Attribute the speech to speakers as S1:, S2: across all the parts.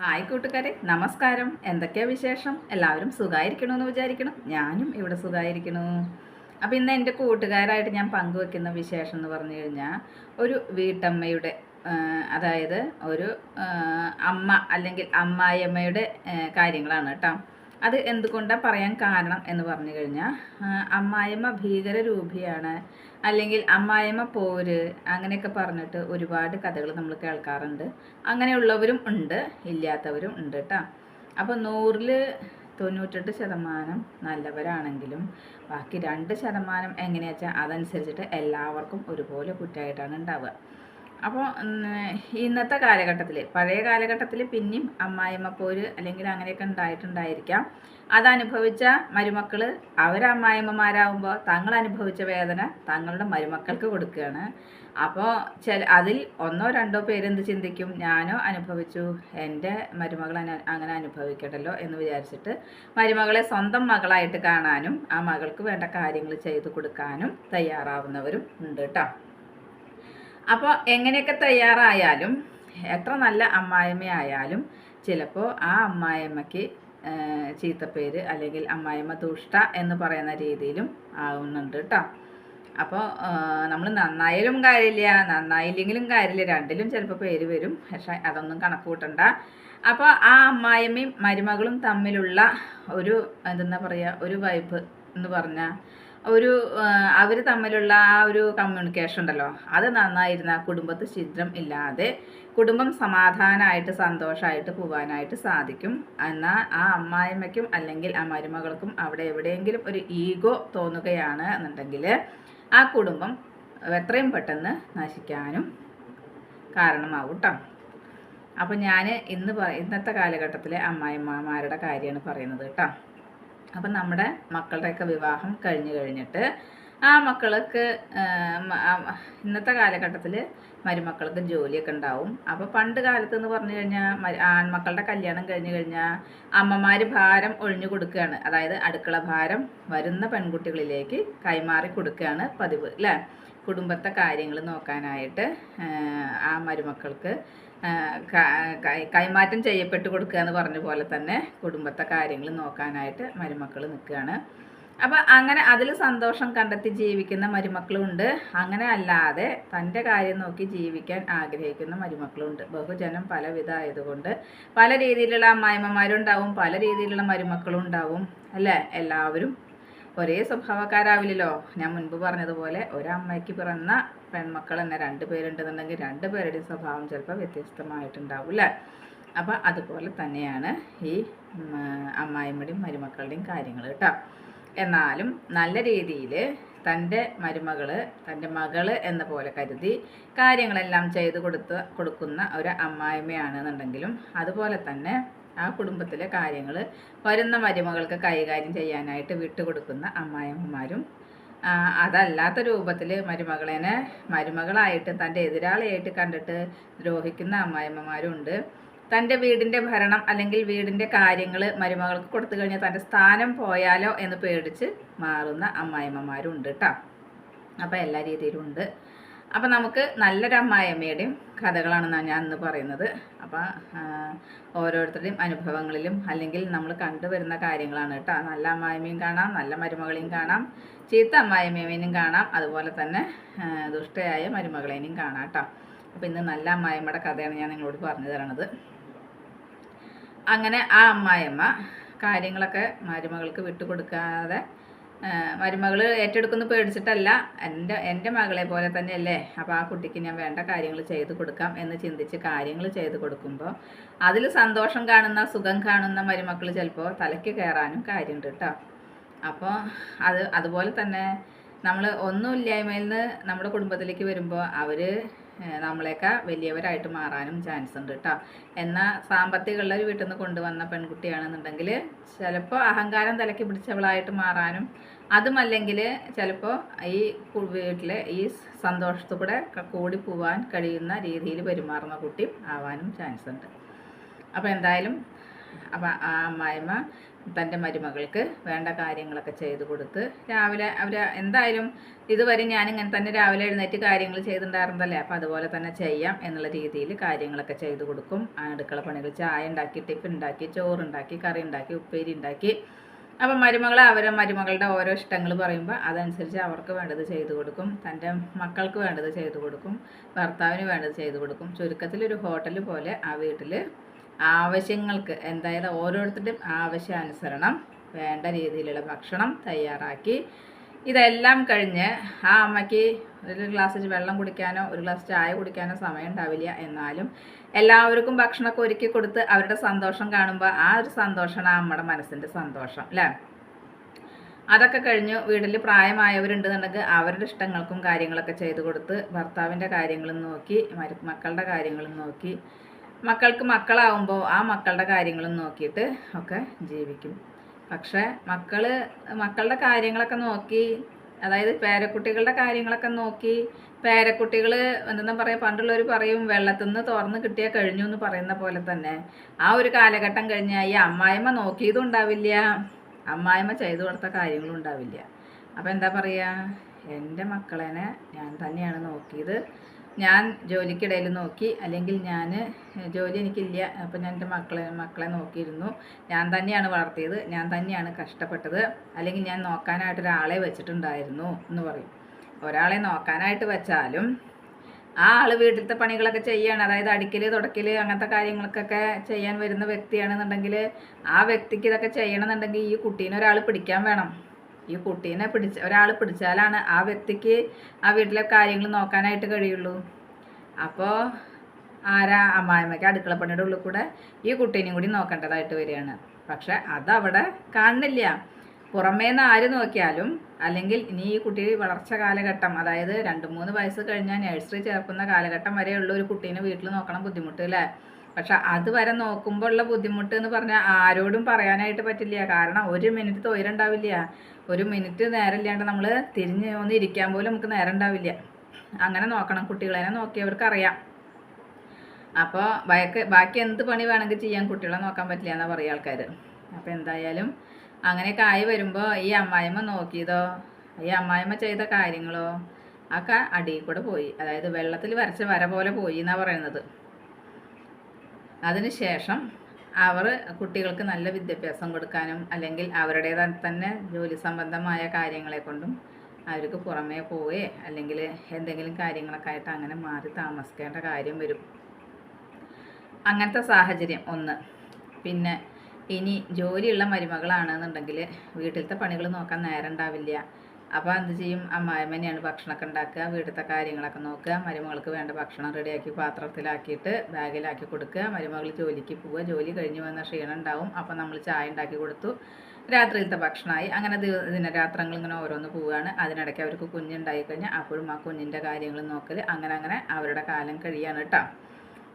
S1: Hi കൂട്ടുകാരെ നമസ്കാരം. എന്തൊക്കെയാ വിശേഷം? എല്ലാവരും സുഖമായിരിക്കണമെന്ന് വിചാരിക്കണം. ഞാനും ഇവിടെ സുഖമായിരിക്കണു അപ്പോൾ ഇന്ന് എന്റെ കൂട്ടുകാരായിട്ട് ഞാൻ പങ്കുവെക്കുന്ന വിശേഷം എന്ന് പറഞ്ഞു കഴിഞ്ഞാൽ ഒരു വീട്ടമ്മയുടെ അതായത് ഒരു അമ്മ അല്ലെങ്കിൽ അമ്മായിയമ്മയുടെ കാര്യങ്ങളാണ് കേട്ടോ. അത് എന്തുകൊണ്ടാണ് പറയാൻ കാരണം എന്ന് പറഞ്ഞു കഴിഞ്ഞാൽ അമ്മായിയമ്മ ഭീകരരൂപിയാണ്. അല്ലെങ്കിൽ അമ്മായിമ്മ പോര് അങ്ങനെയൊക്കെ പറഞ്ഞിട്ട് ഒരുപാട് കഥകൾ നമ്മൾ കേൾക്കാറുണ്ട്. അങ്ങനെയുള്ളവരും ഉണ്ട് ഇല്ലാത്തവരും ഉണ്ട് കേട്ടോ അപ്പോൾ നൂറിൽ തൊണ്ണൂറ്റെട്ട് ശതമാനം നല്ലവരാണെങ്കിലും ബാക്കി രണ്ട് ശതമാനം എങ്ങനെയാച്ചാൽ അതനുസരിച്ചിട്ട് എല്ലാവർക്കും ഒരുപോലെ കുറ്റമായിട്ടാണ് ഉണ്ടാവുക. അപ്പോൾ ഇന്നത്തെ കാലഘട്ടത്തിൽ പഴയ കാലഘട്ടത്തിൽ പിന്നെയും അമ്മായിമ്മ പോര് അല്ലെങ്കിൽ അങ്ങനെയൊക്കെ ഉണ്ടായിട്ടുണ്ടായിരിക്കാം. അതനുഭവിച്ച മരുമക്കൾ അവരമ്മായിമ്മമാരാകുമ്പോൾ തങ്ങൾ അനുഭവിച്ച വേദന തങ്ങളുടെ മരുമക്കൾക്ക് കൊടുക്കുകയാണ്. അപ്പോൾ ചില അതിൽ ഒന്നോ രണ്ടോ പേരെന്ത് ചിന്തിക്കും? ഞാനോ അനുഭവിച്ചു എന്റെ മരുമകൾ അങ്ങനെ അനുഭവിക്കട്ടല്ലോ എന്ന് വിചാരിച്ചിട്ട് മരുമകളെ സ്വന്തം മകളായിട്ട് കാണാനും ആ മകൾക്ക് വേണ്ട കാര്യങ്ങൾ ചെയ്തു കൊടുക്കാനും തയ്യാറാവുന്നവരും ഉണ്ട് കേട്ടോ അപ്പോൾ എങ്ങനെയൊക്കെ തയ്യാറായാലും എത്ര നല്ല അമ്മായിമ്മയായാലും ചിലപ്പോൾ ആ അമ്മായിമ്മയ്ക്ക് ചീത്തപ്പേര് അല്ലെങ്കിൽ അമ്മായിമ്മ ദുഷ്ട എന്ന് പറയുന്ന രീതിയിലും ആവുന്നുണ്ട് കേട്ടോ അപ്പോൾ നമ്മൾ നന്നായാലും കാര്യമില്ല നന്നായില്ലെങ്കിലും കാര്യമില്ല. രണ്ടിലും ചിലപ്പോൾ പേര് വരും. പക്ഷേ അതൊന്നും കണക്ക് കൂട്ടണ്ട. അപ്പോൾ ആ അമ്മായിമ്മയും മരുമകളും തമ്മിലുള്ള ഒരു എന്താ പറയുക ഒരു വൈബ് എന്ന് പറഞ്ഞാൽ ഒരു അവർ തമ്മിലുള്ള ആ ഒരു കമ്മ്യൂണിക്കേഷൻ ഉണ്ടല്ലോ. അത് നന്നായിരുന്ന കുടുംബത്ത് ഛിദ്രം ഇല്ലാതെ കുടുംബം സമാധാനമായിട്ട് സന്തോഷമായിട്ട് പോകാനായിട്ട് സാധിക്കും. എന്നാൽ ആ അമ്മായിമ്മയ്ക്കും അല്ലെങ്കിൽ ആ മരുമകൾക്കും അവിടെ എവിടെയെങ്കിലും ഒരു ഈഗോ തോന്നുകയാണ് എന്നുണ്ടെങ്കിൽ ആ കുടുംബം എത്രയും പെട്ടെന്ന് നശിക്കാനും കാരണമാവും കേട്ടോ അപ്പോൾ ഞാൻ ഇന്ന് ഇന്നത്തെ കാലഘട്ടത്തിലെ അമ്മായിമ്മമാരുടെ കാര്യമാണ് പറയുന്നത് കേട്ടോ അപ്പം നമ്മുടെ മക്കളുടെയൊക്കെ വിവാഹം കഴിഞ്ഞു കഴിഞ്ഞിട്ട് ആ മക്കൾക്ക് ഇന്നത്തെ കാലഘട്ടത്തിൽ മരുമക്കൾക്ക് ജോലിയൊക്കെ ഉണ്ടാവും. അപ്പോൾ പണ്ട് കാലത്ത് എന്ന് പറഞ്ഞു കഴിഞ്ഞാൽ ആൺമക്കളുടെ കല്യാണം കഴിഞ്ഞു കഴിഞ്ഞാൽ അമ്മമാർ ഭാരം ഒഴിഞ്ഞു കൊടുക്കുകയാണ്. അതായത് അടുക്കള ഭാരം വരുന്ന പെൺകുട്ടികളിലേക്ക് കൈമാറി കൊടുക്കുകയാണ് പതിവ് അല്ലേ? കുടുംബത്തെ കാര്യങ്ങൾ നോക്കാനായിട്ട് ആ, മരുമക്കൾക്ക് കൈമാറ്റം ചെയ്യപ്പെട്ട് കൊടുക്കുക എന്ന് പറഞ്ഞ പോലെ തന്നെ കുടുംബത്തെ കാര്യങ്ങൾ നോക്കാനായിട്ട് മരുമക്കൾ നിൽക്കുകയാണ്. അപ്പം അങ്ങനെ അതിൽ സന്തോഷം കണ്ടെത്തി ജീവിക്കുന്ന മരുമക്കളുണ്ട്. അങ്ങനെ അല്ലാതെ തന്റെ കാര്യം നോക്കി ജീവിക്കാൻ ആഗ്രഹിക്കുന്ന മരുമക്കളുണ്ട്. ബഹുജനം പലവിധ ആയതുകൊണ്ട് പല രീതിയിലുള്ള അമ്മായിമ്മമാരുണ്ടാവും പല രീതിയിലുള്ള മരുമക്കളും ഉണ്ടാവും അല്ലേ? എല്ലാവരും ഒരേ സ്വഭാവക്കാരാവില്ലല്ലോ. ഞാൻ മുൻപ് പറഞ്ഞതുപോലെ ഒരമ്മയ്ക്ക് പിറന്ന പെൺമക്കൾ തന്നെ രണ്ട് പേരുണ്ടെന്നുണ്ടെങ്കിൽ രണ്ട് പേരുടെയും സ്വഭാവം ചിലപ്പോൾ വ്യത്യസ്തമായിട്ടുണ്ടാവും അല്ലേ? അപ്പം അതുപോലെ തന്നെയാണ് ഈ അമ്മായിമ്മയുടെയും മരുമക്കളുടെയും കാര്യങ്ങൾ കേട്ടോ. എന്നാലും നല്ല രീതിയിൽ തന്റെ മരുമകൾ തന്റെ മകൾ എന്ന പോലെ കരുതി കാര്യങ്ങളെല്ലാം ചെയ്ത് കൊടുത്ത് കൊടുക്കുന്ന ഒരു അമ്മായിമ്മയാണെന്നുണ്ടെങ്കിലും അതുപോലെ തന്നെ ആ കുടുംബത്തിലെ കാര്യങ്ങൾ വരുന്ന മരുമകൾക്ക് കൈകാര്യം ചെയ്യാനായിട്ട് വിട്ടുകൊടുക്കുന്ന അമ്മായിമ്മമാരും അതല്ലാത്ത രൂപത്തിൽ മരുമകളേനെ മരുമകളായിട്ട് തന്റെ എതിരാളിയായിട്ട് കണ്ടിട്ട് ദ്രോഹിക്കുന്ന അമ്മായിമ്മമാരും ഉണ്ട്. തന്റെ വീടിന്റെ ഭരണം അല്ലെങ്കിൽ വീടിന്റെ കാര്യങ്ങൾ മരുമകൾക്ക് കൊടുത്തു കഴിഞ്ഞാൽ തന്റെ സ്ഥാനം പോയാലോ എന്ന് പേടിച്ച് മാറുന്ന അമ്മായിമ്മമാരും ഉണ്ട് കേട്ടോ അപ്പോൾ എല്ലാ രീതിയിലും ഉണ്ട്. അപ്പോൾ നമുക്ക് നല്ലൊരു അമ്മായിയമ്മയുടെയും കഥകളാണ് ന- ഞാൻ ഇന്ന് പറയുന്നത്. അപ്പോൾ ഓരോരുത്തരുടെയും അനുഭവങ്ങളിലും അല്ലെങ്കിൽ നമ്മൾ കണ്ടുവരുന്ന കാര്യങ്ങളാണ് കേട്ടോ. നല്ല അമ്മായിമ്മയും കാണാം നല്ല മരുമകളെയും കാണാം ചീത്ത അമ്മായിമ്മേനെയും കാണാം അതുപോലെ തന്നെ ദുഷ്ടയായ മരുമകളേനും കാണാം കേട്ടോ. അപ്പോൾ ഇന്ന് നല്ല അമ്മായിമ്മയുടെ കഥയാണ് ഞാൻ നിങ്ങളോട് പറഞ്ഞു തരണത്. അങ്ങനെ ആ അമ്മായിയമ്മ കാര്യങ്ങളൊക്കെ മരുമകൾക്ക് വിട്ടുകൊടുക്കാതെ മരുമകൾ ഏറ്റെടുക്കുന്ന പേടിച്ചിട്ടല്ല. എന്റെ എന്റെ മകളെ പോലെ തന്നെയല്ലേ? അപ്പോൾ ആ കുട്ടിക്ക് ഞാൻ വേണ്ട കാര്യങ്ങൾ ചെയ്തു കൊടുക്കാം എന്ന് ചിന്തിച്ച് കാര്യങ്ങൾ ചെയ്തു കൊടുക്കുമ്പോൾ അതിൽ സന്തോഷം കാണുന്ന സുഖം കാണുന്ന മരുമക്കൾ ചിലപ്പോൾ തലയ്ക്ക് കയറാനും കാര്യമുണ്ട് കേട്ടോ അപ്പോൾ അത് അതുപോലെ തന്നെ നമ്മൾ ഒന്നുമില്ലായ്മയിൽ നിന്ന് നമ്മുടെ കുടുംബത്തിലേക്ക് വരുമ്പോൾ അവർ നമ്മളെയൊക്കെ വലിയവരായിട്ട് മാറാനും ചാൻസ് ഉണ്ട് കേട്ടോ എന്നാൽ സാമ്പത്തികമുള്ള ഒരു വീട്ടിൽ നിന്ന് കൊണ്ടുവന്ന പെൺകുട്ടിയാണെന്നുണ്ടെങ്കിൽ ചിലപ്പോൾ അഹങ്കാരം തലയ്ക്ക് പിടിച്ചവളായിട്ട് മാറാനും അതുമല്ലെങ്കിൽ ചിലപ്പോൾ ഈ വീട്ടിലെ ഈ സന്തോഷത്തോടെ കൂടി പോവാൻ കഴിയുന്ന രീതിയിൽ പെരുമാറുന്ന കുട്ടി ആവാനും ചാൻസ് ഉണ്ട് അപ്പോൾ എന്തായാലും അപ്പം ആ അമ്മായിമ്മ തന്റെ മരുമകൾക്ക് വേണ്ട കാര്യങ്ങളൊക്കെ ചെയ്തു കൊടുത്ത് രാവിലെ അവർ എന്തായാലും ഇതുവരെ ഞാനിങ്ങനെ തന്നെ രാവിലെ എഴുന്നേറ്റ് കാര്യങ്ങൾ ചെയ്തിട്ടുണ്ടായിരുന്നല്ലേ അപ്പോൾ അതുപോലെ തന്നെ ചെയ്യാം എന്നുള്ള രീതിയിൽ കാര്യങ്ങളൊക്കെ ചെയ്തു കൊടുക്കും. അടുക്കള പണികൾ ചായ ഉണ്ടാക്കി ടിഫിൻ ഉണ്ടാക്കി ചോറുണ്ടാക്കി കറി ഉണ്ടാക്കി ഉപ്പേരി ഉണ്ടാക്കി. അപ്പം മരുമകൾ അവരെ മരുമകളുടെ ഓരോ ഇഷ്ടങ്ങൾ പറയുമ്പോൾ അതനുസരിച്ച് അവർക്ക് വേണ്ടത് ചെയ്തു കൊടുക്കും. തന്റെ മക്കൾക്ക് വേണ്ടത് ചെയ്തു കൊടുക്കും. ഭർത്താവിന് വേണ്ടത് ചെയ്തു കൊടുക്കും. ചുരുക്കത്തിൽ ഒരു ഹോട്ടൽ പോലെ ആ വീട്ടിൽ ആവശ്യങ്ങൾക്ക് എന്തായാലും ഓരോരുത്തരുടെയും ആവശ്യാനുസരണം വേണ്ട രീതിയിലുള്ള ഭക്ഷണം തയ്യാറാക്കി. ഇതെല്ലാം കഴിഞ്ഞ് ആ അമ്മയ്ക്ക് ഒരു ഗ്ലാസ് വെള്ളം കുടിക്കാനോ ഒരു ഗ്ലാസ് ചായ കുടിക്കാനോ സമയം ഉണ്ടാവില്ല. എന്നാലും എല്ലാവർക്കും ഭക്ഷണമൊക്കെ ഒരുക്കി കൊടുത്ത് അവരുടെ സന്തോഷം കാണുമ്പോൾ ആ ഒരു സന്തോഷമാണ് നമ്മുടെ മനസ്സിന്റെ സന്തോഷം അല്ലേ? അതൊക്കെ കഴിഞ്ഞു വീട്ടിൽ പ്രായമായവരുണ്ടെന്നുണ്ടെങ്കിൽ അവരുടെ ഇഷ്ടങ്ങൾക്കും കാര്യങ്ങളൊക്കെ ചെയ്തു കൊടുത്ത് ഭർത്താവിന്റെ കാര്യങ്ങളും നോക്കി മരു മക്കളുടെ കാര്യങ്ങളും നോക്കി മക്കൾക്ക് മക്കളാവുമ്പോൾ ആ മക്കളുടെ കാര്യങ്ങളും നോക്കിയിട്ട് ഒക്കെ ജീവിക്കും. പക്ഷേ മക്കൾ മക്കളുടെ കാര്യങ്ങളൊക്കെ നോക്കി അതായത് പേരക്കുട്ടികളുടെ കാര്യങ്ങളൊക്കെ നോക്കി പേരക്കുട്ടികൾ എന്താ പറയുക പണ്ടുള്ളവർ പറയും വെള്ളത്തിൽ നിന്ന് തുറന്ന് കിട്ടിയാൽ കഴിഞ്ഞു എന്ന് പറയുന്ന പോലെ തന്നെ ആ ഒരു കാലഘട്ടം കഴിഞ്ഞാൽ ഈ അമ്മായിമ്മ നോക്കിയതും ഉണ്ടാവില്ല. അമ്മായിമ്മ ചെയ്തു കൊടുത്ത കാര്യങ്ങളും ഉണ്ടാവില്ല. അപ്പോൾ എന്താ പറയുക എന്റെ മക്കളെനെ ഞാൻ തന്നെയാണ് നോക്കിയത്. ഞാൻ ജോലിക്കിടയിൽ നോക്കി അല്ലെങ്കിൽ ഞാൻ ജോലി എനിക്കില്ല അപ്പോൾ ഞാൻ എന്റെ മക്കളെ മക്കളെ നോക്കിയിരുന്നു. ഞാൻ തന്നെയാണ് വളർത്തിയത് ഞാൻ തന്നെയാണ് കഷ്ടപ്പെട്ടത് അല്ലെങ്കിൽ ഞാൻ നോക്കാനായിട്ട് ഒരാളെ വെച്ചിട്ടുണ്ടായിരുന്നു എന്ന് പറയും. ഒരാളെ നോക്കാനായിട്ട് വെച്ചാലും ആ ആൾ വീട്ടിലത്തെ പണികളൊക്കെ ചെയ്യാണ് അതായത് അടിക്കൽ തുടക്കൽ അങ്ങനത്തെ കാര്യങ്ങൾക്കൊക്കെ ചെയ്യാൻ വരുന്ന വ്യക്തിയാണെന്നുണ്ടെങ്കിൽ ആ വ്യക്തിക്ക് ഇതൊക്കെ ചെയ്യണമെന്നുണ്ടെങ്കിൽ ഈ കുട്ടീനെ ഒരാൾ പിടിക്കാൻ വേണം. ഈ കുട്ടീനെ പിടിച്ച ഒരാൾ പിടിച്ചാലാണ് ആ വ്യക്തിക്ക് ആ വീട്ടിലെ കാര്യങ്ങൾ നോക്കാനായിട്ട് കഴിയുള്ളൂ. അപ്പോൾ ആരാ? അമ്മായിമ്മയ്ക്ക് അടുക്കളപ്പണിയുടെ ഉള്ളിൽ കൂടെ ഈ കുട്ടീനെയും കൂടി നോക്കേണ്ടതായിട്ട് വരികയാണ്. പക്ഷെ അതവിടെ കാണുന്നില്ല. പുറമേ നിന്ന് ആര് നോക്കിയാലും അല്ലെങ്കിൽ ഇനി ഈ കുട്ടി വളർച്ച കാലഘട്ടം അതായത് രണ്ട് മൂന്ന് വയസ്സ് കഴിഞ്ഞാൽ നഴ്സറി ചേർക്കുന്ന കാലഘട്ടം വരെയുള്ള ഒരു കുട്ടീനെ വീട്ടിൽ നോക്കണം ബുദ്ധിമുട്ട് അല്ലേ? പക്ഷെ അതുവരെ നോക്കുമ്പോൾ ഉള്ള ബുദ്ധിമുട്ട് എന്ന് പറഞ്ഞാൽ ആരോടും പറയാനായിട്ട് പറ്റില്ല. കാരണം ഒരു മിനിറ്റ് തൊയിലുണ്ടാവില്ല ഒരു മിനിറ്റ് നേരമില്ലാണ്ട് നമ്മൾ തിരിഞ്ഞ് ഒന്ന് ഇരിക്കാൻ പോലും നമുക്ക് നേരം ഉണ്ടാവില്ല. അങ്ങനെ നോക്കണം കുട്ടികളെ. നോക്കിയവർക്ക് അറിയാം അപ്പോൾ ബാക്കി ബാക്കി എന്ത് പണി വേണമെങ്കിൽ ചെയ്യാൻ കുട്ടികളെ നോക്കാൻ പറ്റില്ല എന്നാ പറയുക ആൾക്കാർ അപ്പോൾ എന്തായാലും അങ്ങനെയൊക്കെ ആയി വരുമ്പോൾ ഈ അമ്മായിമ്മ നോക്കിയതോ? ഈ അമ്മായിമ്മ ചെയ്ത കാര്യങ്ങളോ? ഒക്കെ അടിയിൽ കൂടെ പോയി. അതായത് വെള്ളത്തിൽ വരച്ച വര പോലെ പോയി എന്നാണ് പറയുന്നത്. അതിനുശേഷം അവർ കുട്ടികൾക്ക് നല്ല വിദ്യാഭ്യാസം കൊടുക്കാനും അല്ലെങ്കിൽ അവരുടേതായ തന്നെ ജോലി സംബന്ധമായ കാര്യങ്ങളെ കൊണ്ടും അവർക്ക് പുറമേ പോവേ അല്ലെങ്കിൽ എന്തെങ്കിലും കാര്യങ്ങളൊക്കെ ആയിട്ട് അങ്ങനെ മാറി താമസിക്കേണ്ട കാര്യം വരും. അങ്ങനത്തെ സാഹചര്യം ഒന്ന്. പിന്നെ ഇനി ജോലിയുള്ള മരുമകളാണെന്നുണ്ടെങ്കിൽ വീട്ടിലത്തെ പണികൾ നോക്കാൻ നേരം ഉണ്ടാവില്ല അപ്പോൾ എന്ത് ചെയ്യും? അമ്മായിമ്മനെയാണ് ഭക്ഷണമൊക്കെ ഉണ്ടാക്കുക. വീട്ടിലത്തെ കാര്യങ്ങളൊക്കെ നോക്കുക. മരുമകൾക്ക് വേണ്ട ഭക്ഷണം റെഡിയാക്കി പാത്രത്തിലാക്കിയിട്ട് ബാഗിലാക്കി കൊടുക്കുക. മരുമകൾ ജോലിക്ക് പോവുക. ജോലി കഴിഞ്ഞ് വന്ന ക്ഷീണം ഉണ്ടാവും. അപ്പോൾ നമ്മൾ ചായ ഉണ്ടാക്കി കൊടുത്തു. രാത്രിയിലത്തെ ഭക്ഷണമായി. അങ്ങനെ ദിനരാത്രങ്ങൾ ഇങ്ങനെ ഓരോന്ന് പോവുകയാണ്. അതിനിടയ്ക്ക് അവർക്ക് കുഞ്ഞുണ്ടായി കഴിഞ്ഞാൽ അപ്പോഴും ആ കുഞ്ഞിന്റെ കാര്യങ്ങൾ നോക്കൽ അങ്ങനെ അങ്ങനെ അവരുടെ കാലം കഴിയാണ് കേട്ടോ.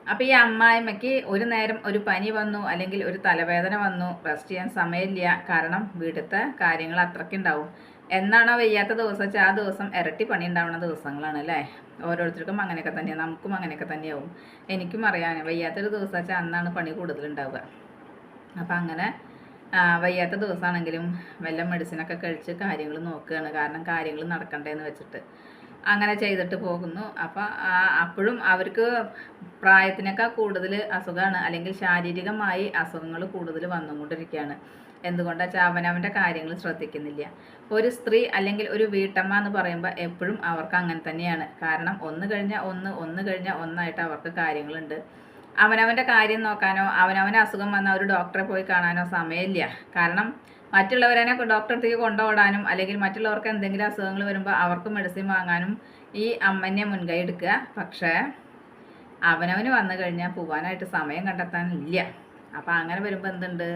S1: അപ്പോൾ ഈ അമ്മായിമ്മയ്ക്ക് ഒരു നേരം ഒരു പനി വന്നു അല്ലെങ്കിൽ ഒരു തലവേദന വന്നു റെസ്റ്റ് ചെയ്യാൻ സമയമില്ല. കാരണം വീട്ടിലത്തെ കാര്യങ്ങൾ അത്രയ്ക്കുണ്ടാവും എന്നാണോ വയ്യാത്ത ദിവസം വെച്ചാൽ ആ ദിവസം ഇരട്ടി പണി ഉണ്ടാവുന്ന ദിവസങ്ങളാണ് അല്ലേ? ഓരോരുത്തർക്കും അങ്ങനെയൊക്കെ തന്നെയാണ് നമുക്കും അങ്ങനെയൊക്കെ തന്നെയാവും. എനിക്കും അറിയാൻ വയ്യാത്തൊരു ദിവസം വെച്ചാൽ അന്നാണ് പണി കൂടുതലുണ്ടാവുക. അപ്പം അങ്ങനെ വയ്യാത്ത ദിവസമാണെങ്കിലും വല്ല മെഡിസിനൊക്കെ കഴിച്ച് കാര്യങ്ങൾ നോക്കുകയാണ്. കാരണം കാര്യങ്ങൾ നടക്കണ്ടേന്ന് വെച്ചിട്ട്. അങ്ങനെ ചെയ്തിട്ട് പോകുന്നു. അപ്പം അപ്പോഴും അവർക്ക് പ്രായത്തിനേക്കാൾ കൂടുതൽ അസുഖമാണ് അല്ലെങ്കിൽ ശാരീരികമായി അസുഖങ്ങൾ കൂടുതൽ വന്നുകൊണ്ടിരിക്കുകയാണ്. എന്തുകൊണ്ടാ വെച്ചാൽ അവനവന്റെ കാര്യങ്ങൾ ശ്രദ്ധിക്കുന്നില്ല? ഒരു സ്ത്രീ അല്ലെങ്കിൽ ഒരു വീട്ടമ്മ എന്ന് പറയുമ്പോൾ എപ്പോഴും അവർക്ക് അങ്ങനെ തന്നെയാണ്. കാരണം ഒന്ന് കഴിഞ്ഞാൽ ഒന്ന് ഒന്ന് കഴിഞ്ഞാൽ ഒന്നായിട്ട് അവർക്ക് കാര്യങ്ങളുണ്ട്. അവനവന്റെ കാര്യം നോക്കാനോ അവനവന് അസുഖം വന്നാൽ ഒരു ഡോക്ടറെ പോയി കാണാനോ സമയമില്ല. കാരണം മറ്റുള്ളവരെ ഡോക്ടറെ അടുത്തേക്ക് കൊണ്ടുപോടാനും അല്ലെങ്കിൽ മറ്റുള്ളവർക്ക് എന്തെങ്കിലും അസുഖങ്ങൾ വരുമ്പോൾ അവർക്ക് മെഡിസിൻ വാങ്ങാനും ഈ അമ്മനെ മുൻകൈ എടുക്കുക. പക്ഷേ അവനവന് വന്നു കഴിഞ്ഞാൽ പോകാനായിട്ട് സമയം കണ്ടെത്താനില്ല. അപ്പോൾ അങ്ങനെ വരുമ്പോൾ എന്തുണ്ട്?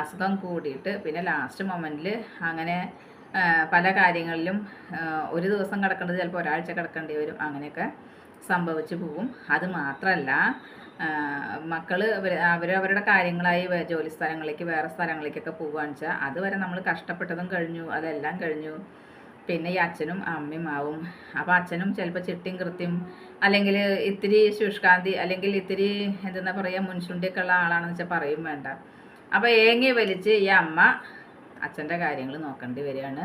S1: അസുഖം കൂടിയിട്ട് പിന്നെ ലാസ്റ്റ് മൊമെന്റിൽ അങ്ങനെ പല കാര്യങ്ങളിലും ഒരു ദിവസം കിടക്കേണ്ടത് ചിലപ്പോൾ ഒരാഴ്ച കിടക്കേണ്ടി വരും. അങ്ങനെയൊക്കെ സംഭവിച്ചു പോകും അത് മാത്രമല്ല മക്കൾ അവർ അവരുടെ കാര്യങ്ങളായി ജോലി സ്ഥലങ്ങളിലേക്ക് വേറെ സ്ഥലങ്ങളിലേക്കൊക്കെ പോവുകയാണ് വെച്ചാൽ അതുവരെ നമ്മൾ കഷ്ടപ്പെട്ടതും കഴിഞ്ഞു അതെല്ലാം കഴിഞ്ഞു. പിന്നെ ഈ അച്ഛനും അമ്മയും ആവും. അപ്പോൾ അച്ഛനും ചിലപ്പോൾ ചിട്ടിയും കൃത്യം അല്ലെങ്കിൽ ഇത്തിരി ശുഷ്കാന്തി അല്ലെങ്കിൽ ഇത്തിരി എന്താ പറയുക മുൻശുണ്ടിയൊക്കെ ഉള്ള ആളാണെന്ന് വെച്ചാൽ പറയും വേണ്ട. അപ്പോൾ ഏങ്ങി വലിച്ച് ഈ അമ്മ അച്ഛന്റെ കാര്യങ്ങൾ നോക്കേണ്ടി വരികയാണ്.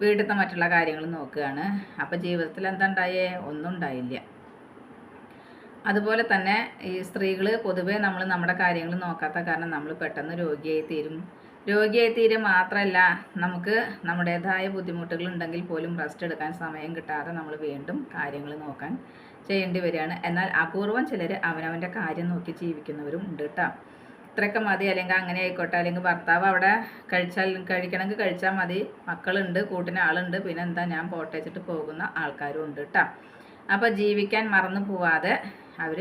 S1: വീട്ടിലത്തെ മറ്റുള്ള കാര്യങ്ങൾ നോക്കുകയാണ്. അപ്പോൾ ജീവിതത്തിൽ എന്താ ഉണ്ടായേ? ഒന്നും ഉണ്ടായില്ല. അതുപോലെ തന്നെ ഈ സ്ത്രീകൾ പൊതുവേ നമ്മൾ നമ്മുടെ കാര്യങ്ങൾ നോക്കാത്ത കാരണം നമ്മൾ പെട്ടെന്ന് രോഗിയായി തീരും രോഗിയായി തീരും മാത്രമല്ല നമുക്ക് നമ്മുടേതായ ബുദ്ധിമുട്ടുകൾ ഉണ്ടെങ്കിൽ പോലും റെസ്റ്റ് എടുക്കാൻ സമയം കിട്ടാതെ നമ്മൾ വീണ്ടും കാര്യങ്ങൾ നോക്കാൻ ചെയ്യേണ്ടി വരികയാണ്. എന്നാൽ അപൂർവം ചിലർ അവനവന്റെ കാര്യം നോക്കി ജീവിക്കുന്നവരും ഉണ്ട് കേട്ടോ ഇത്രയൊക്കെ മതി. അല്ലെങ്കിൽ അങ്ങനെ ആയിക്കോട്ടെ. അല്ലെങ്കിൽ ഭർത്താവ് അവിടെ കഴിച്ചാൽ കഴിക്കണമെങ്കിൽ കഴിച്ചാൽ മതി. മക്കളുണ്ട് കൂട്ടിന് ആളുണ്ട്. പിന്നെ എന്താ ഞാൻ പോട്ടേച്ചിട്ട് പോകുന്ന ആൾക്കാരും ഉണ്ട് കേട്ടോ അപ്പോൾ ജീവിക്കാൻ മറന്നു പോവാതെ അവർ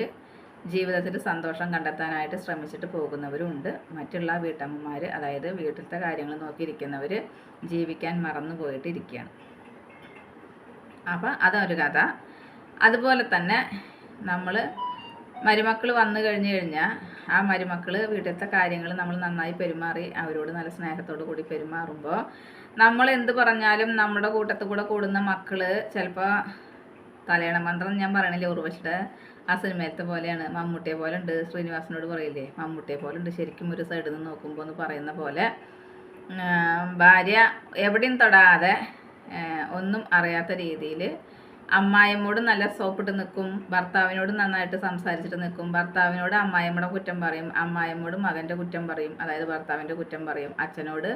S1: ജീവിതത്തിൽ സന്തോഷം കണ്ടെത്താനായിട്ട് ശ്രമിച്ചിട്ട് പോകുന്നവരുണ്ട് മറ്റുള്ള വീട്ടമ്മമാർ അതായത് വീട്ടിലത്തെ കാര്യങ്ങൾ നോക്കിയിരിക്കുന്നവർ ജീവിക്കാൻ മറന്നു പോയിട്ട് ഇരിക്കുകയാണ്. അപ്പം അതൊരു കഥ. അതുപോലെ തന്നെ നമ്മൾ മരുമക്കൾ വന്നു കഴിഞ്ഞു കഴിഞ്ഞാൽ ആ മരുമക്കൾ വീട്ടിലത്തെ കാര്യങ്ങൾ നമ്മൾ നന്നായി പെരുമാറി അവരോട് നല്ല സ്നേഹത്തോടു കൂടി പെരുമാറുമ്പോൾ നമ്മൾ എന്ത് പറഞ്ഞാലും നമ്മുടെ കൂട്ടത്തിൽ കൂടെ കൂടുന്ന മക്കൾ ചിലപ്പോൾ തലയണ മന്ത്രം ഞാൻ പറയണില്ലേ ഉർവശിയുടെ ആ സിനിമയത്തെ പോലെയാണ്. മമ്മൂട്ടിയെ പോലെ ഉണ്ട്. ശ്രീനിവാസനോട് പറയില്ലേ മമ്മൂട്ടിയെ പോലെ ഉണ്ട്. ശരിക്കും ഒരു സൈഡിൽ നിന്ന് നോക്കുമ്പോൾ എന്ന് പറയുന്ന പോലെ. ഭാര്യ എവിടെയും തൊടാതെ ഒന്നും അറിയാത്ത രീതിയിൽ അമ്മായിമ്മോട് നല്ല സോപ്പിട്ട് നിൽക്കും ഭർത്താവിനോട് നന്നായിട്ട് സംസാരിച്ചിട്ട് നിൽക്കും. ഭർത്താവിനോട് അമ്മായിമ്മയുടെ കുറ്റം പറയും അമ്മായിമ്മോട് മകന്റെ കുറ്റം പറയും അതായത് ഭർത്താവിന്റെ കുറ്റം പറയും. അച്ഛനോട്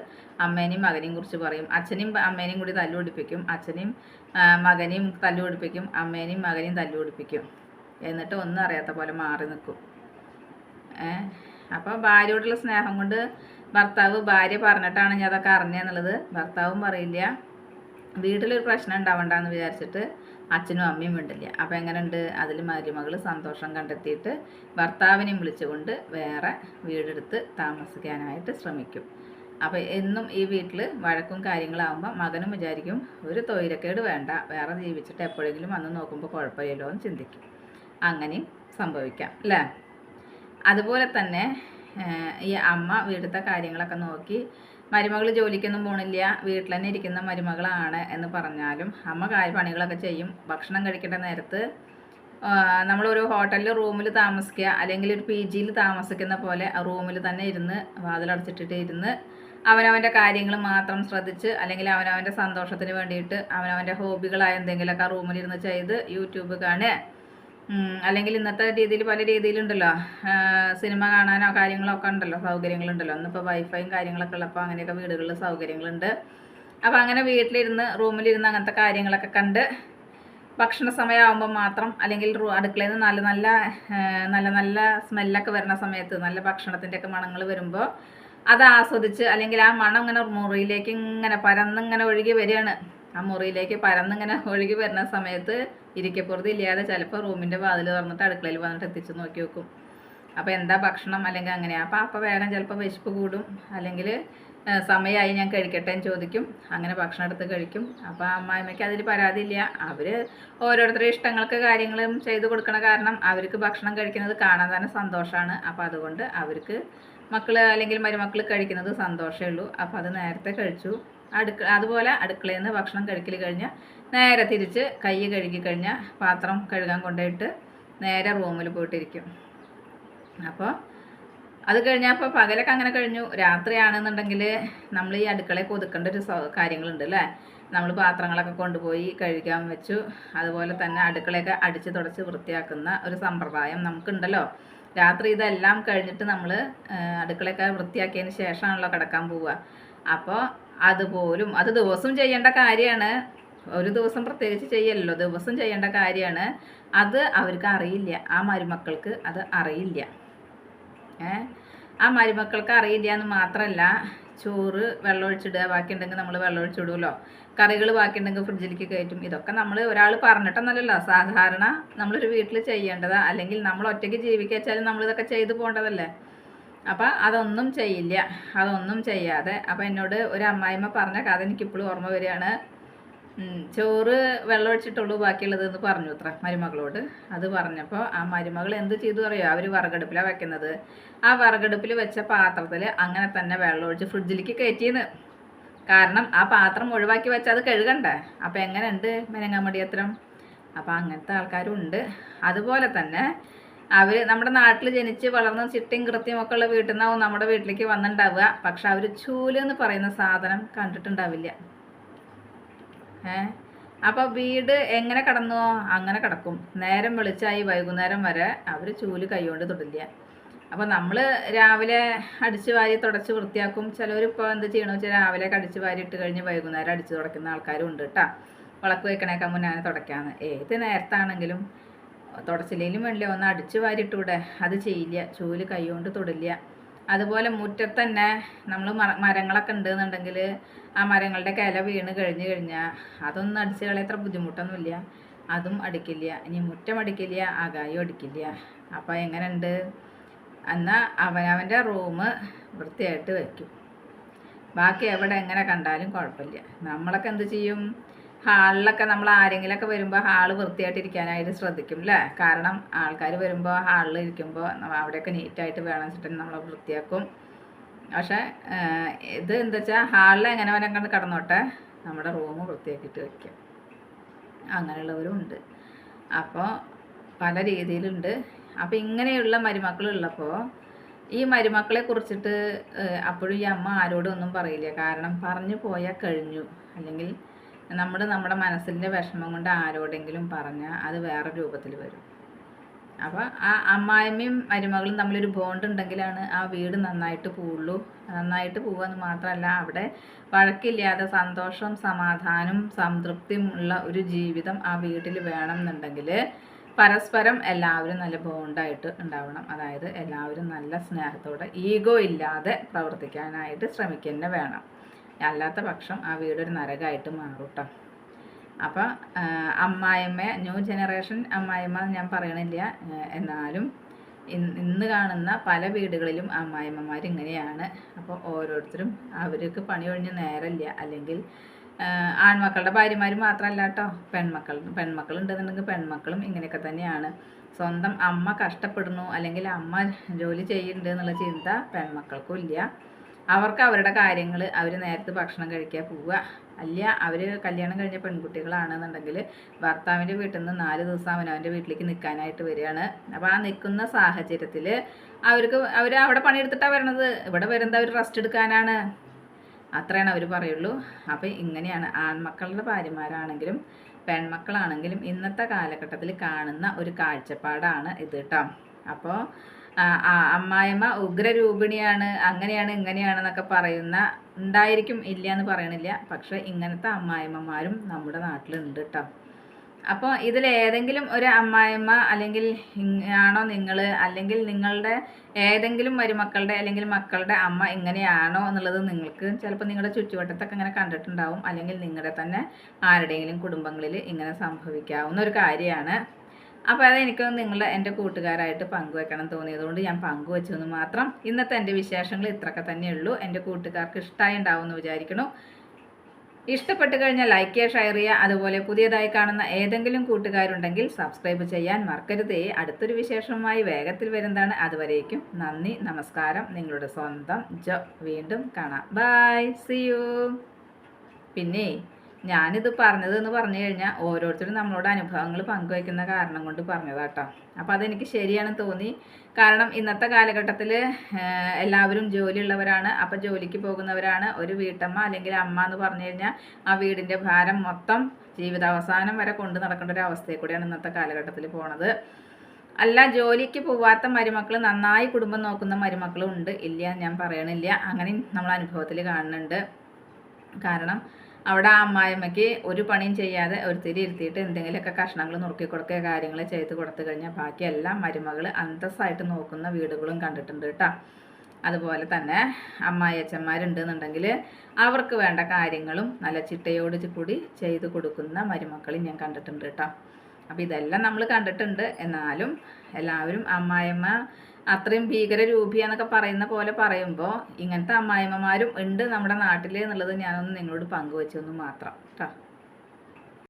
S1: അമ്മേനെയും മകനെയും കുറിച്ച് പറയും. അച്ഛനെയും അമ്മേനെയും കൂടി തല്ലുപിടിപ്പിക്കും അച്ഛനെയും മകനെയും തല്ലുപിടിപ്പിക്കും അമ്മേനെയും മകനെയും തല്ലുപിടിപ്പിക്കും എന്നിട്ട് ഒന്നും അറിയാത്ത പോലെ മാറി നിൽക്കും. ഏഹ് അപ്പോൾ ഭാര്യയോടുള്ള സ്നേഹം കൊണ്ട് ഭർത്താവ് ഭാര്യ പറഞ്ഞിട്ടാണ് ഞാൻ അതൊക്കെ അറിഞ്ഞതെന്നുള്ളത് ഭർത്താവും പറയില്ല. വീട്ടിലൊരു പ്രശ്നം ഉണ്ടാവണ്ടെന്ന് വിചാരിച്ചിട്ട് അച്ഛനും അമ്മയും ഉണ്ടല്ലേ? അപ്പോൾ എങ്ങനെയുണ്ട്? അതിൽ മരുമകൾ സന്തോഷം കണ്ടെത്തിയിട്ട് ഭർത്താവിനെയും വിളിച്ചുകൊണ്ട് വേറെ വീടെടുത്ത് താമസിക്കാനായിട്ട് ശ്രമിക്കും. അപ്പോൾ എന്നും ഈ വീട്ടിൽ വഴക്കും കാര്യങ്ങളാകുമ്പോൾ മകനും വിചാരിക്കും ഒരു തൊയിലക്കേട് വേണ്ട വേറെ ജീവിച്ചിട്ട് എപ്പോഴെങ്കിലും വന്ന് നോക്കുമ്പോൾ കുഴപ്പമില്ലല്ലോ എന്ന് ചിന്തിക്കും. അങ്ങനെയും സംഭവിക്കാം അല്ലേ? അതുപോലെ തന്നെ ഈ അമ്മ വീടത്തെ കാര്യങ്ങളൊക്കെ നോക്കി മരുമകൾ ജോലിക്കൊന്നും പോണില്ല വീട്ടിൽ തന്നെ ഇരിക്കുന്ന മരുമകളാണ് എന്ന് പറഞ്ഞാലും അമ്മ കാര്യ പണികളൊക്കെ ചെയ്യും. ഭക്ഷണം കഴിക്കേണ്ട നേരത്ത് നമ്മളൊരു ഹോട്ടലിൽ റൂമിൽ താമസിക്കുക അല്ലെങ്കിൽ ഒരു പി ജിയിൽ താമസിക്കുന്ന പോലെ റൂമിൽ തന്നെ ഇരുന്ന് വാതിലടച്ചിട്ടിട്ട് ഇരുന്ന് അവനവന്റെ കാര്യങ്ങൾ മാത്രം ശ്രദ്ധിച്ച് അല്ലെങ്കിൽ അവനവന്റെ സന്തോഷത്തിന് വേണ്ടിയിട്ട് അവനവന്റെ ഹോബികളായ എന്തെങ്കിലുമൊക്കെ ആ റൂമിലിരുന്ന് ചെയ്ത് യൂട്യൂബ് കാണുക. അല്ലെങ്കിൽ ഇന്നത്തെ രീതിയിൽ പല രീതിയിലുണ്ടല്ലോ. സിനിമ കാണാനോ കാര്യങ്ങളോ ഒക്കെ ഉണ്ടല്ലോ സൗകര്യങ്ങളുണ്ടല്ലോ. ഇന്നിപ്പോൾ വൈഫൈയും കാര്യങ്ങളൊക്കെ ഉള്ളപ്പോൾ അങ്ങനെയൊക്കെ വീടുകളിൽ സൗകര്യങ്ങളുണ്ട്. അപ്പോൾ അങ്ങനെ വീട്ടിലിരുന്ന് റൂമിലിരുന്ന് അങ്ങനത്തെ കാര്യങ്ങളൊക്കെ കണ്ട് ഭക്ഷണ സമയമാകുമ്പോൾ മാത്രം അല്ലെങ്കിൽ അടുക്കളയിൽ നിന്ന് നല്ല നല്ല നല്ല നല്ല സ്മെല്ലൊക്കെ വരുന്ന സമയത്ത് നല്ല ഭക്ഷണത്തിന്റെയൊക്കെ മണങ്ങൾ വരുമ്പോൾ അത് ആസ്വദിച്ച് അല്ലെങ്കിൽ ആ മണം ഇങ്ങനെ മുറിയിലേക്ക് ഇങ്ങനെ പരന്നിങ്ങനെ ഒഴുകി വരികയാണ്. ആ മുറിയിലേക്ക് പരന്നിങ്ങനെ ഒഴുകി വരുന്ന സമയത്ത് ഇരിക്കപ്പുറത്ത് ഇല്ലാതെ ചിലപ്പോൾ റൂമിന്റെ വാതിൽ തുറന്നിട്ട് അടുക്കളയിൽ വന്നിട്ട് എത്തിച്ച് നോക്കി വെക്കും. അപ്പോൾ എന്താ ഭക്ഷണം അല്ലെങ്കിൽ അങ്ങനെയാണ് അപ്പോൾ അപ്പോൾ വേഗം ചിലപ്പോൾ വിശപ്പ് കൂടും. അല്ലെങ്കിൽ സമയമായി ഞാൻ കഴിക്കട്ടെ എന്ന് ചോദിക്കും. അങ്ങനെ ഭക്ഷണം എടുത്ത് കഴിക്കും. അപ്പോൾ അമ്മായിമ്മയ്ക്ക് അതിൽ പരാതിയില്ല അവർ ഓരോരുത്തരുടെ ഇഷ്ടങ്ങൾക്ക് കാര്യങ്ങളും ചെയ്ത് കൊടുക്കണ കാരണം അവർക്ക് ഭക്ഷണം കഴിക്കുന്നത് കാണാൻ തന്നെ സന്തോഷമാണ് അപ്പോൾ അതുകൊണ്ട് അവർക്ക് മക്കൾ അല്ലെങ്കിൽ മരുമക്കൾ കഴിക്കുന്നത് സന്തോഷമേ ഉള്ളൂ. അപ്പോൾ അത് നേരത്തെ കഴിച്ചു. അടുക്ക അതുപോലെ അടുക്കളയിൽ നിന്ന് ഭക്ഷണം കഴിക്കൽ കഴിഞ്ഞാൽ നേരെ തിരിച്ച് കൈ കഴുകി കഴിഞ്ഞാൽ പാത്രം കഴുകാൻ കൊണ്ടുപോയിട്ട് നേരെ റൂമിൽ പോയിട്ടിരിക്കും. അപ്പോൾ അത് കഴിഞ്ഞപ്പോൾ പകലൊക്കെ അങ്ങനെ കഴിഞ്ഞു. രാത്രിയാണെന്നുണ്ടെങ്കിൽ നമ്മൾ ഈ അടുക്കളയിൽ ഒതുക്കേണ്ട ഒരു കാര്യങ്ങളുണ്ട് അല്ലേ? നമ്മൾ പാത്രങ്ങളൊക്കെ കൊണ്ടുപോയി കഴുകാൻ വെച്ചു. അതുപോലെ തന്നെ അടുക്കളയൊക്കെ അടിച്ച് തുടച്ച് വൃത്തിയാക്കുന്ന ഒരു സമ്പ്രദായം നമുക്കുണ്ടല്ലോ. രാത്രി ഇതെല്ലാം കഴിഞ്ഞിട്ട് നമ്മൾ അടുക്കളയൊക്കെ വൃത്തിയാക്കിയതിന് ശേഷമാണല്ലോ കിടക്കാൻ പോവുക. അപ്പോൾ അതുപോലും അത് ദിവസം ചെയ്യേണ്ട കാര്യമാണ്. ഒരു ദിവസം പ്രത്യേകിച്ച് ചെയ്യല്ലോ ദിവസം ചെയ്യേണ്ട കാര്യമാണ്. അത് അവർക്ക് അറിയില്ല. ആ മരുമക്കൾക്ക് അത് അറിയില്ല. ഏ? ആ മരുമക്കൾക്ക് അറിയില്ല എന്ന് മാത്രമല്ല ചോറ് വെള്ളമൊഴിച്ചിടുക ബാക്കിയുണ്ടെങ്കിൽ നമ്മൾ വെള്ളം ഒഴിച്ചിടുമല്ലോ കറികൾ ബാക്കിയുണ്ടെങ്കിൽ ഫ്രിഡ്ജിലേക്ക് കയറ്റും. ഇതൊക്കെ നമ്മൾ ഒരാൾ പറഞ്ഞിട്ടൊന്നല്ലല്ലോ സാധാരണ നമ്മളൊരു വീട്ടിൽ ചെയ്യേണ്ടതാ. അല്ലെങ്കിൽ നമ്മൾ ഒറ്റയ്ക്ക് ജീവിക്കാച്ചാലും നമ്മളിതൊക്കെ ചെയ്തു പോകേണ്ടതല്ലേ? അപ്പം അതൊന്നും ചെയ്യില്ല. അതൊന്നും ചെയ്യാതെ. അപ്പം എന്നോട് ഒരു അമ്മായിമ്മ പറഞ്ഞ കഥ എനിക്കിപ്പോഴും ഓർമ്മ വരികയാണ്. ചോറ് വെള്ളം ഒഴിച്ചിട്ടുള്ളൂ ബാക്കിയുള്ളത് എന്ന് പറഞ്ഞു അത്ര മരുമകളോട്. അത് പറഞ്ഞപ്പോൾ ആ മരുമകൾ എന്ത് ചെയ്തു അറിയോ? അവർ വറുകടുപ്പിലാണ് വെക്കുന്നത്. ആ വറുകടുപ്പിൽ വെച്ച പാത്രത്തിൽ അങ്ങനെ തന്നെ വെള്ളം ഒഴിച്ച് ഫ്രിഡ്ജിലേക്ക് കയറ്റിയെന്ന്. കാരണം ആ പാത്രം ഒഴിവാക്കി വെച്ചാൽ അത് കഴുകണ്ടേ? അപ്പം എങ്ങനെയുണ്ട്? മെനങ്ങാമടിയത്രം അപ്പം അങ്ങനത്തെ ആൾക്കാരും ഉണ്ട് അതുപോലെ തന്നെ അവർ നമ്മുടെ നാട്ടിൽ ജനിച്ച് വളർന്ന ചിട്ടയും കൃത്യം ഒക്കെ ഉള്ള വീട്ടിൽ നിന്നാവും നമ്മുടെ വീട്ടിലേക്ക് വന്നിട്ടുണ്ടാവുക പക്ഷെ അവർ ചൂൽ എന്ന് പറയുന്ന സാധനം കണ്ടിട്ടുണ്ടാവില്ല. ഏ? അപ്പോൾ വീട് എങ്ങനെ കടന്നോ? അങ്ങനെ കിടക്കും. നേരം വെളിച്ചായി വൈകുന്നേരം വരെ അവർ ചൂൽ കൈകൊണ്ട് തൊടില്ല. അപ്പോൾ നമ്മൾ രാവിലെ അടിച്ചു വാരി തുടച്ച് വൃത്തിയാക്കും. ചിലവരിപ്പോൾ എന്ത് ചെയ്യണമെന്ന് വെച്ചാൽ രാവിലെ അടിച്ചു വാരി ഇട്ട് കഴിഞ്ഞ് വൈകുന്നേരം അടിച്ചു തുടക്കുന്ന ആൾക്കാരും ഉണ്ട് കേട്ടോ വിളക്ക് വെക്കണേക്കാൻ മുന്നേ തുടക്കാന്ന്. ഏത് നേരത്താണെങ്കിലും തുടച്ചില്ലെങ്കിലും വേണ്ടില്ല. ഒന്ന് അടിച്ചു വാരിട്ടൂടെ. അത് ചെയ്യില്ല. ചൂൽ കൈകൊണ്ട് തൊടില്ല. അതുപോലെ മുറ്റത്തന്നെ നമ്മൾ നമ്മൾ മരങ്ങളൊക്കെ ഉണ്ടെന്നുണ്ടെങ്കിൽ ആ മരങ്ങളുടെ കില വീണ് കഴിഞ്ഞ് കഴിഞ്ഞാൽ അതൊന്നും അടിച്ച് കളയത്ര ബുദ്ധിമുട്ടൊന്നുമില്ല. അതും അടിക്കില്ല. ഇനി മുറ്റം അടിക്കില്ല ആകായും അടിക്കില്ല. അപ്പോൾ എങ്ങനെയുണ്ട്? എന്നാൽ അവനവന്റെ റൂം വൃത്തിയായിട്ട് വയ്ക്കും ബാക്കി എവിടെ എങ്ങനെ കണ്ടാലും കുഴപ്പമില്ല. നമ്മളൊക്കെ എന്ത് ചെയ്യും? ഹാളിലൊക്കെ നമ്മൾ ആരെങ്കിലുമൊക്കെ വരുമ്പോൾ ഹാൾ വൃത്തിയായിട്ടിരിക്കാനായിട്ട് ശ്രദ്ധിക്കും അല്ലേ കാരണം ആൾക്കാർ വരുമ്പോൾ ഹാളിൽ ഇരിക്കുമ്പോൾ അവിടെയൊക്കെ നീറ്റായിട്ട് വേണം വെച്ചിട്ട് നമ്മൾ വൃത്തിയാക്കും. പക്ഷേ ഇത് എന്താ വെച്ചാൽ ഹാളിൽ എങ്ങനെ വരെ കണ്ട് കടന്നോട്ടെ? നമ്മുടെ റൂം വൃത്തിയാക്കിയിട്ട് വയ്ക്കും അങ്ങനെയുള്ളവരും ഉണ്ട്. അപ്പോൾ പല രീതിയിലുണ്ട്. അപ്പോൾ ഇങ്ങനെയുള്ള മരുമക്കളുള്ളപ്പോൾ ഈ മരുമക്കളെ കുറിച്ചിട്ട് അപ്പോഴും ഈ അമ്മ ആരോടും ഒന്നും പറയില്ല. കാരണം പറഞ്ഞു പോയാൽ കഴിഞ്ഞു. അല്ലെങ്കിൽ നമ്മൾ നമ്മുടെ മനസ്സിന്റെ വിഷമം കൊണ്ട് ആരോടെങ്കിലും പറഞ്ഞാൽ അത് വേറെ രൂപത്തിൽ വരും. അപ്പോൾ ആ അമ്മായിമ്മയും മരുമകളും തമ്മിലൊരു ബോണ്ട് ഉണ്ടെങ്കിലാണ് ആ വീട് നന്നായിട്ട് പോവുള്ളൂ നന്നായിട്ട് പോവാന്ന് മാത്രമല്ല അവിടെ വഴക്കില്ലാതെ സന്തോഷം സമാധാനവും സംതൃപ്തിയും ഉള്ള ഒരു ജീവിതം ആ വീട്ടിൽ വേണം എന്നുണ്ടെങ്കിൽ പരസ്പരം എല്ലാവരും നല്ല ബോണ്ടായിട്ട് ഉണ്ടാവണം. അതായത് എല്ലാവരും നല്ല സ്നേഹത്തോടെ ഈഗോ ഇല്ലാതെ പ്രവർത്തിക്കാനായിട്ട് ശ്രമിക്കുക വേണം. അല്ലാത്ത പക്ഷം ആ വീടൊരു നരകമായിട്ട് മാറും കേട്ടോ അപ്പം അമ്മായിമ്മ ന്യൂ ജനറേഷൻ അമ്മായിമ്മ ഞാൻ പറയണില്ല. എന്നാലും ഇന്ന് കാണുന്ന പല വീടുകളിലും അമ്മായിമ്മമാർ ഇങ്ങനെയാണ്. അപ്പോൾ ഓരോരുത്തരും അവർക്ക് പണി ഒഴിഞ്ഞ് നേരമില്ല അല്ലെങ്കിൽ ആൺമക്കളുടെ ഭാര്യമാർ മാത്രമല്ല കേട്ടോ പെൺമക്കൾ പെൺമക്കൾ ഉണ്ടെന്നുണ്ടെങ്കിൽ പെൺമക്കളും ഇങ്ങനെയൊക്കെ തന്നെയാണ്. സ്വന്തം അമ്മ കഷ്ടപ്പെടുന്നു. അല്ലെങ്കിൽ അമ്മ ജോലി ചെയ്യുന്നുണ്ട് എന്നുള്ള ചിന്ത പെൺമക്കൾക്കും ഇല്ല. അവർക്ക് അവരുടെ കാര്യങ്ങൾ അവർ നേരത്തെ ഭക്ഷണം കഴിക്കാൻ പോവുക. അല്ല അവർ കല്യാണം കഴിഞ്ഞ പെൺകുട്ടികളാണെന്നുണ്ടെങ്കിൽ ഭർത്താവിന്റെ വീട്ടിൽ നിന്ന് നാല് ദിവസം അവനവന്റെ വീട്ടിലേക്ക് നിൽക്കാനായിട്ട് വരികയാണ്. അപ്പോൾ ആ നിൽക്കുന്ന സാഹചര്യത്തിൽ അവർക്ക് അവർ അവിടെ പണിയെടുത്തിട്ടാണ് വരണത്. ഇവിടെ വരുന്നത് അവർ റെസ്റ്റ് എടുക്കാനാണ്. അത്രയാണ് അവർ പറയുള്ളൂ. അപ്പോൾ ഇങ്ങനെയാണ് ആൺമക്കളുടെ ഭാര്യമാരാണെങ്കിലും പെൺമക്കളാണെങ്കിലും ഇന്നത്തെ കാലഘട്ടത്തിൽ കാണുന്ന ഒരു കാഴ്ചപ്പാടാണ് ഇത് കേട്ടോ. അപ്പോൾ അമ്മായിമ്മ ഉഗ്രരൂപിണിയാണ് അങ്ങനെയാണ് ഇങ്ങനെയാണെന്നൊക്കെ പറയുന്ന ഉണ്ടായിരിക്കും ഇല്ല എന്ന് പറയണില്ല. പക്ഷെ ഇങ്ങനത്തെ അമ്മായിമ്മമാരും നമ്മുടെ നാട്ടിലുണ്ട് കേട്ടോ അപ്പോൾ ഇതിൽ ഏതെങ്കിലും ഒരു അമ്മായിമ്മ അല്ലെങ്കിൽ ആണോ നിങ്ങൾ അല്ലെങ്കിൽ നിങ്ങളുടെ ഏതെങ്കിലും മരുമക്കളുടെ അല്ലെങ്കിൽ മക്കളുടെ അമ്മ ഇങ്ങനെയാണോ എന്നുള്ളത് നിങ്ങൾക്ക് ചിലപ്പോൾ നിങ്ങളുടെ ചുറ്റുവട്ടത്തൊക്കെ ഇങ്ങനെ കണ്ടിട്ടുണ്ടാവും. അല്ലെങ്കിൽ നിങ്ങളുടെ തന്നെ ആരുടെയെങ്കിലും കുടുംബങ്ങളിൽ ഇങ്ങനെ സംഭവിക്കാവുന്ന ഒരു കാര്യമാണ്. അപ്പോൾ അത് നിങ്ങൾ എന്റെ കൂട്ടുകാരായിട്ട് പങ്കുവെക്കണം തോന്നിയതുകൊണ്ട് ഞാൻ പങ്കുവെച്ചെന്ന് മാത്രം. ഇന്നത്തെ എന്റെ വിശേഷങ്ങൾ ഇത്രയൊക്കെ തന്നെയുള്ളൂ. എന്റെ കൂട്ടുകാർക്ക് ഇഷ്ടമായി ഉണ്ടാവുമെന്ന് വിചാരിക്കണു ഇഷ്ടപ്പെട്ട് കഴിഞ്ഞാൽ ലൈക്ക് ചെയ്യുക ഷെയർ ചെയ്യുക. അതുപോലെ പുതിയതായി കാണുന്ന ഏതെങ്കിലും കൂട്ടുകാരുണ്ടെങ്കിൽ സബ്സ്ക്രൈബ് ചെയ്യാൻ മറക്കരുതേ. അടുത്തൊരു വിശേഷവുമായി വേഗത്തിൽ വരുന്നതാണ്. അതുവരേക്കും നന്ദി നമസ്കാരം. നിങ്ങളുടെ സ്വന്തം ജോ. വീണ്ടും കാണാം. ബായ് സി യു പിന്നെ ഞാനിത് പറഞ്ഞത് എന്ന് പറഞ്ഞു കഴിഞ്ഞാൽ ഓരോരുത്തരും നമ്മളോട് അനുഭവങ്ങൾ പങ്കുവയ്ക്കുന്ന കാരണം കൊണ്ട് പറഞ്ഞതാട്ടോ. അപ്പോൾ അതെനിക്ക് ശരിയാണെന്ന് തോന്നി. കാരണം ഇന്നത്തെ കാലഘട്ടത്തിൽ എല്ലാവരും ജോലിയുള്ളവരാണ്. അപ്പോൾ ജോലിക്ക് പോകുന്നവരാണ്. ഒരു വീട്ടമ്മ അല്ലെങ്കിൽ അമ്മ എന്ന് പറഞ്ഞു കഴിഞ്ഞാൽ ആ വീടിന്റെ ഭാരം മൊത്തം ജീവിതാവസാനം വരെ കൊണ്ട് നടക്കേണ്ട ഒരു അവസ്ഥയിൽ കൂടിയാണ് ഇന്നത്തെ കാലഘട്ടത്തിൽ പോണത്. അല്ല ജോലിക്ക് പോവാത്ത മരുമക്കൾ നന്നായി കുടുംബം നോക്കുന്ന മരുമക്കളും ഉണ്ട്. ഇല്ല ഞാൻ പറയണില്ല. അങ്ങനെ നമ്മൾ അനുഭവത്തിൽ കാണുന്നുണ്ട്. കാരണം അവിടെ ആ അമ്മായിമ്മയ്ക്ക് ഒരു പണിയും ചെയ്യാതെ ഒരുത്തിരി ഇരുത്തിയിട്ട് എന്തെങ്കിലുമൊക്കെ കഷ്ണങ്ങൾ നുറുക്കി കൊടുക്കുക കാര്യങ്ങൾ ചെയ്ത് കൊടുത്തു കഴിഞ്ഞാൽ ബാക്കിയെല്ലാം മരുമകൾ അന്തസ്സായിട്ട് നോക്കുന്ന വീടുകളും കണ്ടിട്ടുണ്ട് കേട്ടോ. അതുപോലെ തന്നെ അമ്മായി അച്ഛന്മാരുണ്ടെന്നുണ്ടെങ്കിൽ അവർക്ക് വേണ്ട കാര്യങ്ങളും നല്ല ചിട്ടയോട് കൂടി ചെയ്ത് കൊടുക്കുന്ന മരുമക്കളും ഞാൻ കണ്ടിട്ടുണ്ട് കേട്ടോ. അപ്പോൾ ഇതെല്ലാം നമ്മൾ കണ്ടിട്ടുണ്ട്. എന്നാലും എല്ലാവരും അമ്മായിമ്മ അത്രയും ഭീകര രൂപിയാന്നൊക്കെ പറയുന്ന പോലെ പറയുമ്പോൾ ഇങ്ങനത്തെ അമ്മായിമ്മമാരും ഉണ്ട് നമ്മുടെ നാട്ടിൽ എന്നുള്ളത് ഞാനൊന്ന് നിങ്ങളോട് പങ്കുവെച്ചു മാത്രം കേട്ടോ